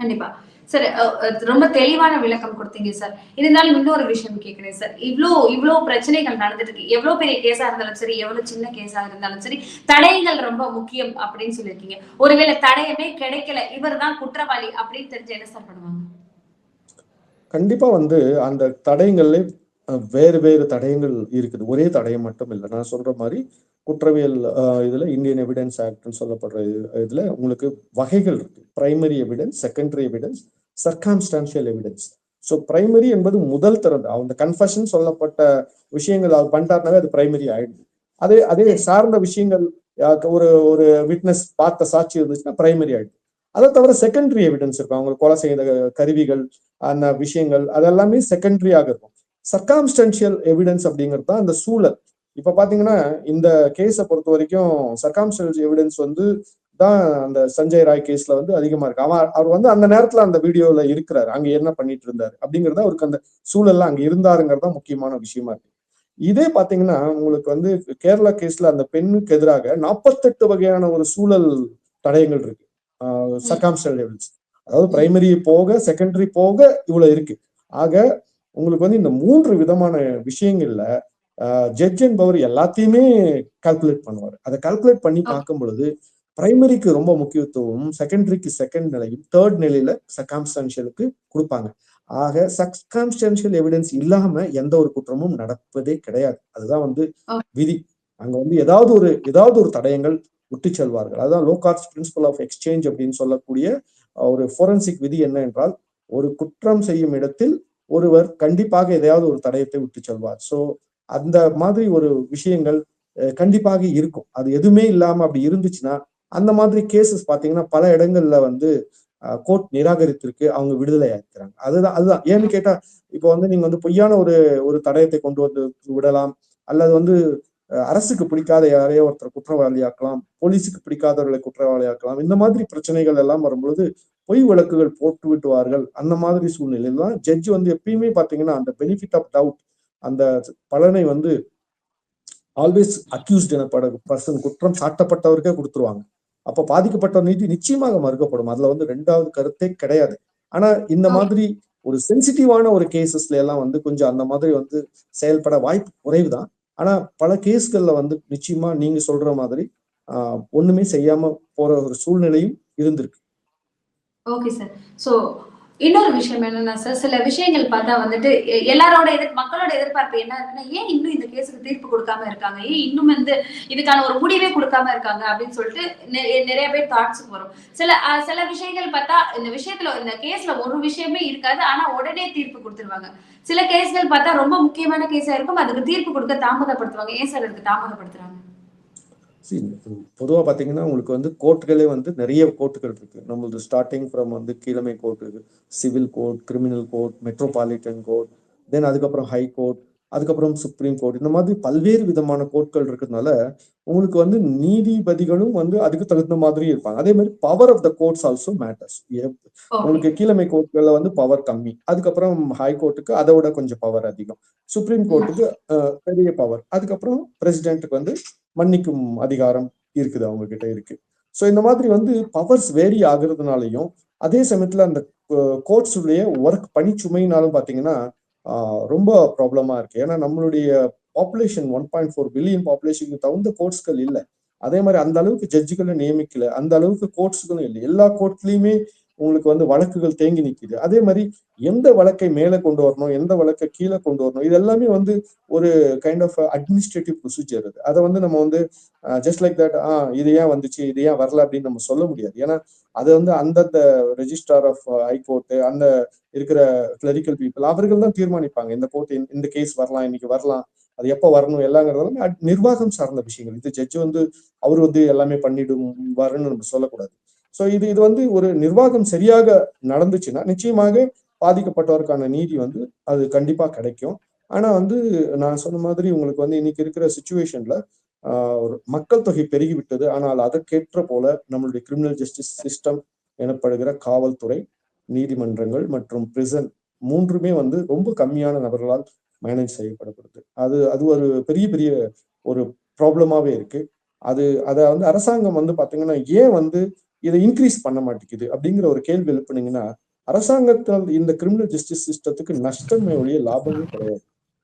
கண்டிப்பா. சார் அஹ், ரொம்ப தெளிவான விளக்கம் கொடுத்தீங்க சார் இருந்தாலும் இன்னொரு விஷயம் கேட்கிறேன் சார் இவ்ளோ இவ்வளோ பிரச்சனைகள் நடந்துட்டு இருக்கு. எவ்வளவு பெரிய கேஸா இருந்தாலும் சரி எவ்வளவு சின்ன கேஸா இருந்தாலும் சரி தடயங்கள் ரொம்ப முக்கியம் அப்படின்னு சொல்லியிருக்கீங்க. ஒருவேளை தடயமே கிடைக்கல இவர் தான் குற்றவாளி அப்படின்னு தெரிஞ்சு என்ன சார் பண்ணுவாங்க? கண்டிப்பா வந்து அந்த தடயங்கள்ல வேறு வேறு தடயங்கள் இருக்குது. ஒரே தடயம் மட்டும் இல்லை. நான் சொல்ற மாதிரி குற்றவியல் இதில் இதுல இந்தியன் எவிடன்ஸ் ஆக்ட்னு சொல்லப்படுற இது- இதுல உங்களுக்கு வகைகள் இருக்கு. Primary evidence secondary evidence circumstantial evidence so primary என்பது முதல் திறந்து அந்த கன்ஃபஷன் சொல்லப்பட்ட விஷயங்கள் அவர் பண்ணிட்டாருனாவே அது பிரைமரி ஆயிடுது. அதே அதே சார்ந்த விஷயங்கள் யாருக்கு ஒரு ஒரு விட்னஸ் பார்த்த சாட்சி இருந்துச்சுன்னா பிரைமரி ஆயிடுது. அதை தவிர செகண்டரி எவிடன்ஸ் இருக்கும். அவங்க கொலை செய்த கருவிகள் அந்த விஷயங்கள் அதெல்லாமே செகண்டரியாக இருக்கும். சர்க்காம்ஸ்டன்ஷியல் எவிடன்ஸ் அப்படிங்கிறது தான் அந்த சூழல். இப்ப பாத்தீங்கன்னா இந்த கேஸை பொறுத்த வரைக்கும் சர்க்காம்ஸ்டன்ஷியல் எவிடன்ஸ் வந்து தான் அந்த சஞ்சய் ராய் கேஸ்ல வந்து அதிகமா இருக்கு. அவன் அவர் வந்து அந்த நேரத்துல அந்த வீடியோல இருக்கிறாரு. அங்க என்ன பண்ணிட்டு இருந்தாரு அப்படிங்கறது அவருக்கு அந்த சூழல்ல அங்க இருந்தாருங்கிறது தான் முக்கியமான விஷயமா இருக்கு. இதே பாத்தீங்கன்னா உங்களுக்கு வந்து கேரளா கேஸ்ல அந்த பெண்ணுக்கு எதிராக நாற்பத்தெட்டு வகையான ஒரு சூழல் தடயங்கள் இருக்கு. சர்க்காம்ஸ்டல் எவிடன்ஸ் அதாவது பிரைமரி போக செகண்டரி போக இவ்வளவு இருக்கு. ஆக உங்களுக்கு வந்து இந்த மூன்று விதமான விஷயங்கள்ல ஜட்ஜ் என்பவர் எல்லாத்தையுமே கால்குலேட் பண்ணுவார். அதை கால்குலேட் பண்ணி பார்க்கும் பொழுது பிரைமரிக்கு ரொம்ப முக்கியத்துவம் செகண்டரிக்கு செகண்ட் நிலையும் தேர்ட் நிலையில சர்க்காம்ஸ்டான்ஷியலுக்கு கொடுப்பாங்க. ஆக சர்க்காம்ஸ்டான்ஷியல் எவிடன்ஸ் இல்லாம எந்த ஒரு குற்றமும் நடப்பதே கிடையாது. அதுதான் வந்து விதி. அங்க வந்து ஏதாவது ஒரு ஏதாவது ஒரு தடயங்கள் விட்டு செல்வார்கள் அதுதான் லோகார்ட்ஸ் பிரின்சிபல் ஆஃப் எக்ஸ்சேஞ்ச் அப்படின்னு சொல்லக்கூடிய ஒரு ஃபோரன்சிக் விதி என்ன என்றால் ஒரு குற்றம் செய்யும் இடத்தில் ஒருவர் கண்டிப்பாக எதையாவது ஒரு தடயத்தை விட்டு செல்வார் ஸோ அந்த மாதிரி ஒரு விஷயங்கள் கண்டிப்பாக இருக்கும். அது எதுவுமே இல்லாம அப்படி இருந்துச்சுன்னா அந்த மாதிரி கேசஸ் பாத்தீங்கன்னா பல இடங்கள்ல வந்து கோர்ட் நிராகரித்திருக்கு அவங்க விடுதலை ஆயிருக்கிறாங்க. அதுதான் அதுதான். ஏன்னு கேட்டா இப்போ வந்து நீங்க வந்து பொய்யான ஒரு ஒரு தடயத்தை கொண்டு வந்து விடலாம் அல்லது வந்து அரசுக்கு பிடிக்காத யாரையோ ஒருத்தர் குற்றவாளியாக்கலாம் போலீஸுக்கு பிடிக்காதவர்களை குற்றவாளியாக்கலாம் இந்த மாதிரி பிரச்சனைகள் எல்லாம் வரும்பொழுது பொய் வழக்குகள் போட்டு விட்டுவார்கள் அந்த மாதிரி சூழ்நிலையில தான் ஜட்ஜ் வந்து எப்பயுமே பாத்தீங்கன்னா அந்த பெனிஃபிட் ஆஃப் டவுட் அந்த பலனை வந்து ஆல்வேஸ் அக்யூஸ்ட் எனப்பட பர்சன் குற்றம் சாட்டப்பட்டவருக்கே கொடுத்துருவாங்க. அப்ப பாதிக்கப்பட்ட நீதி நிச்சயமாக மறுக்கப்படும். அதுல வந்து ரெண்டாவது கருத்தே கிடையாது. ஆனா இந்த மாதிரி ஒரு சென்சிட்டிவான ஒரு கேசஸ்ல எல்லாம் வந்து கொஞ்சம் அந்த மாதிரி வந்து செயல்பட வாய்ப்பு குறைவுதான். ஆனா பல கேஸ்கள்ல வந்து நிச்சயமா நீங்க சொல்ற மாதிரி ஆஹ் ஒண்ணுமே செய்யாம போற ஒரு சூழ்நிலையும் இருந்திருக்கு. Okay sir. சோ இன்னொரு விஷயம் என்னன்னா சார் சில விஷயங்கள் பார்த்தா வந்துட்டு எ- எல்லாரோட எதிர் மக்களோட எதிர்பார்ப்பு என்ன இருக்குன்னா ஏன் இன்னும் இந்த கேஸுக்கு தீர்ப்பு கொடுக்காம இருக்காங்க? ஏன் இன்னும் வந்து இதுக்கான ஒரு முடிவே கொடுக்காம இருக்காங்க? அப்படின்னு சொல்லிட்டு நெ- நிறைய பேர் தாட்ஸுக்கு வரும். சில சில விஷயங்கள் பார்த்தா இந்த விஷயத்துல இந்த கேஸ்ல ஒரு விஷயமே இருக்காது. ஆனா உடனே தீர்ப்பு கொடுத்துருவாங்க. சில கேஸ்கள் பார்த்தா ரொம்ப முக்கியமான கேஸா இருக்கும். அதுக்கு தீர்ப்பு கொடுக்க தாமதப்படுத்துவாங்க. ஏன் சார் அதுக்கு தாமதப்படுத்துறாங்க? See, பொதுவா பாத்தீங்கன்னா உங்களுக்கு வந்து கோர்ட்டுகளே வந்து நிறைய கோர்ட்டுகள் இருக்கு. நம்மளது ஸ்டார்டிங் ஃப்ரம் வந்து கீழமை கோர்ட் இருக்கு. Civil court criminal court metropolitan court then அதுக்கப்புறம் ஹை கோர்ட் அதுக்கப்புறம் சுப்ரீம் கோர்ட் இந்த மாதிரி பல்வேறு விதமான கோர்ட்கள் இருக்கிறதுனால உங்களுக்கு வந்து நீதிபதிகளும் வந்து அதுக்கு தகுந்த மாதிரி இருப்பாங்க. அதே மாதிரி power of the courts also matters உங்களுக்கு கீழமை கோர்ட்கள்ல வந்து பவர் கம்மி. அதுக்கப்புறம் ஹை கோர்ட்டுக்கு அதை விட கொஞ்சம் பவர் அதிகம். சுப்ரீம் கோர்ட்டுக்கு பெரிய பவர் அதுக்கப்புறம் பிரசிடென்ட்டுக்கு வந்து மன்னிக்கும் அதிகாரம் இருக்குது அவங்க கிட்ட இருக்கு. ஸோ இந்த மாதிரி வந்து பவர்ஸ் வேரி ஆகுறதுனாலையும் அதே சமயத்துல அந்த கோர்ட்ஸ் உடைய ஒர்க் பணிச்சுமைனாலும் பாத்தீங்கன்னா ரொம்ப ப்ராப்ளமா இருக்கு. ஏன்னா நம்மளுடைய population one point four billion பாப்புலேஷனுக்கு தகுந்த கோர்ட்ஸ்கள் இல்லை. அதே மாதிரி அந்த அளவுக்கு ஜட்ஜுகளை நியமிக்கல அந்த அளவுக்கு கோர்ட்ஸ்களும் இல்லை. எல்லா கோர்ட்லயுமே உங்களுக்கு வந்து வழக்குகள் தேங்கி நிற்கிது அதே மாதிரி எந்த வழக்கை மேலே கொண்டு வரணும் எந்த வழக்கை கீழே கொண்டு வரணும் இது எல்லாமே வந்து ஒரு கைண்ட் ஆஃப் அட்மினிஸ்ட்ரேட்டிவ் ப்ரொசீஜர் அது. அதை வந்து நம்ம வந்து ஜஸ்ட் லைக் தட் ஆ இது ஏன் வந்துச்சு இது ஏன் வரல அப்படின்னு நம்ம சொல்ல முடியாது. ஏன்னா அது வந்து அந்தந்த ரெஜிஸ்ட்ரார் ஆஃப் ஹைகோர்ட்டு அந்த இருக்கிற கிளரிக்கல் பீப்புள் அவர்கள் தான் தீர்மானிப்பாங்க. இந்த கோர்ட் இந்த கேஸ் வரலாம் இன்னைக்கு வரலாம் அது எப்போ வரணும் எல்லாங்கிறதெல்லாம் அட்- நிர்வாகம் சார்ந்த விஷயங்கள். இது ஜட்ஜ் வந்து அவர் வந்து எல்லாமே பண்ணிடும் வரணும்னு நம்ம சொல்லக்கூடாது. ஸோ இது இது வந்து ஒரு நிர்வாகம் சரியாக நடந்துச்சுன்னா நிச்சயமாக பாதிக்கப்பட்டவருக்கான நீதி வந்து அது கண்டிப்பாக கிடைக்கும். ஆனால் வந்து நான் சொன்ன மாதிரி உங்களுக்கு வந்து இன்னைக்கு இருக்கிற சுச்சுவேஷன்ல ஒரு மக்கள் தொகை பெருகிவிட்டது. ஆனால் அதற்கேற்ற போல நம்மளுடைய கிரிமினல் ஜஸ்டிஸ் சிஸ்டம் எனப்படுகிற காவல்துறை நீதிமன்றங்கள் மற்றும் பிரிசன் மூன்றுமே வந்து ரொம்ப கம்மியான நபர்களால் மேனேஜ் செய்யப்படப்படுது. அது அது ஒரு பெரிய பெரிய ஒரு ப்ராப்ளமாவே இருக்கு. அது அதை வந்து அரசாங்கம் வந்து பார்த்தீங்கன்னா ஏன் வந்து இதை இன்க்ரீஸ் பண்ண மாட்டேங்குது அப்படிங்கிற ஒரு கேள்வி எழுப்புனீங்கன்னா அரசாங்கத்தால் இந்த கிரிமினல் ஜஸ்டிஸ் சிஸ்டத்துக்கு நஷ்டமே ஒழிய லாபமே கிடையாது.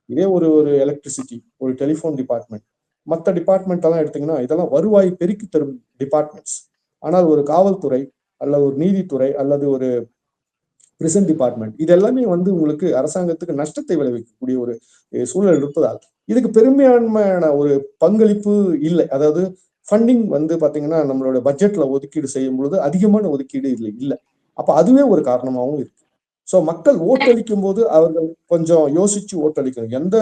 இதே ஒரு ஒரு எலக்ட்ரிசிட்டி ஒரு டெலிஃபோன் டிபார்ட்மெண்ட் மற்ற டிபார்ட்மெண்ட் எல்லாம் எடுத்தீங்கன்னா இதெல்லாம் வருவாய் பெருக்கி தரும் டிபார்ட்மெண்ட்ஸ் ஆனால் ஒரு காவல்துறை அல்லது ஒரு நீதித்துறை அல்லது ஒரு பிரிசன் டிபார்ட்மெண்ட் இது எல்லாமே வந்து உங்களுக்கு அரசாங்கத்துக்கு நஷ்டத்தை விளைவிக்கக்கூடிய ஒரு சூழல் இருப்பதால் இதுக்கு பெருமையான ஒரு பங்களிப்பு இல்லை. அதாவது ஃபண்டிங் வந்து பார்த்தீங்கன்னா நம்மளோட பட்ஜெட்ல ஒதுக்கீடு செய்யும் பொழுது அதிகமான ஒதுக்கீடு இல்லை இல்லை. அப்போ அதுவே ஒரு காரணமாகவும் இருக்கு. ஸோ மக்கள் ஓட்டளிக்கும் போது அவர்கள் கொஞ்சம் யோசிச்சு ஓட்டளிக்கணும். எந்த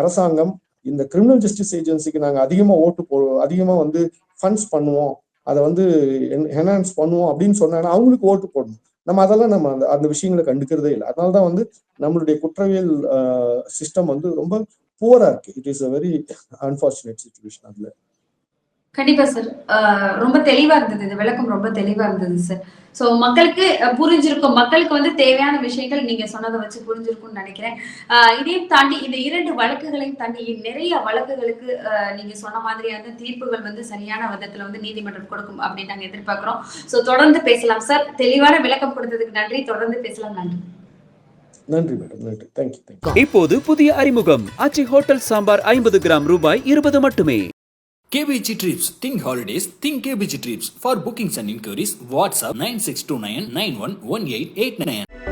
அரசாங்கம் இந்த கிரிமினல் ஜஸ்டிஸ் ஏஜென்சிக்கு நாங்கள் அதிகமாக ஓட்டு போ அதிகமாக வந்து ஃபண்ட்ஸ் பண்ணுவோம் அதை வந்து என்ஹான்ஸ் பண்ணுவோம் அப்படின்னு சொன்னாங்கன்னா அவங்களுக்கு ஓட்டு போடணும். நம்ம அதெல்லாம் நம்ம அந்த அந்த விஷயங்களை கண்டுக்கிறதே இல்லை. அதனாலதான் வந்து நம்மளுடைய குற்றவியல் சிஸ்டம் வந்து ரொம்ப புவரா இருக்கு. It is a very unfortunate situation அதுல. கண்டிப்பா சார் ரொம்ப தெளிவா இருந்தது. இந்த விளக்கம் ரொம்ப தெளிவா இருந்தது சார் சோ மக்களுக்கு புரிஞ்சிருக்கும். மக்களுக்கு வந்து தேவையான விஷயங்கள் நீங்க சொன்னதை வச்சு புரிஞ்சிருக்கும்னு நினைக்கிறேன். ஆஹ் இதையும் தாண்டி இந்த இரண்டு வழக்குகளையும் தாண்டி நிறைய வழக்குகளுக்கு நீங்க சொன்ன மாதிரியான தீர்ப்புகள் வந்து சரியான விதத்துல வந்து நீதிமன்றம் கொடுக்கும் அப்படின்னு நாங்க எதிர்பார்க்கிறோம். சோ தொடர்ந்து பேசலாம் சார் தெளிவான விளக்கம் கொடுத்ததுக்கு நன்றி. தொடர்ந்து பேசலாம். நன்றி. நன்றி மேடம் நன்றி. தேங்க்யூ தேங்க்யூ இப்போது புதிய அறிமுகம். ஆச்சி ஹோட்டல் சாம்பார் ஐம்பது கிராம் ரூபாய் இருபது மட்டுமே. KBG Trips, Think Holidays, Think KBG Trips. For bookings and inquiries, WhatsApp 9629 911889.